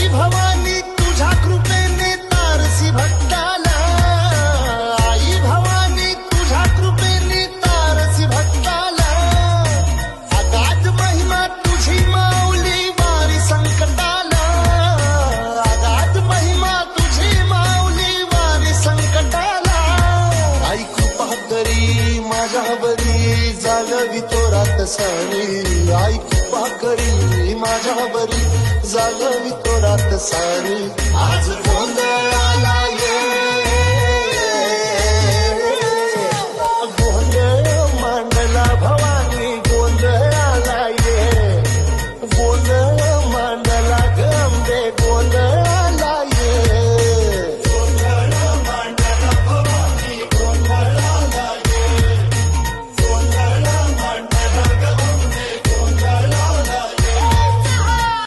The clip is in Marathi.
आई भवानी तुझ्या कृपेने तारसी भक्ताला. आई भवानी तुझ्या कृपेने तारसी भक्ताला. अगाध महिमा तुझी माऊली वारी संकटाला. अगाध महिमा तुझी माऊली वारी संकटाला. आई कृपा करी माझ्यावरी जागवी तो रात सारी आई कृपा करी माझ्यावरी जागवी तो रात सारी आज गोंधळाला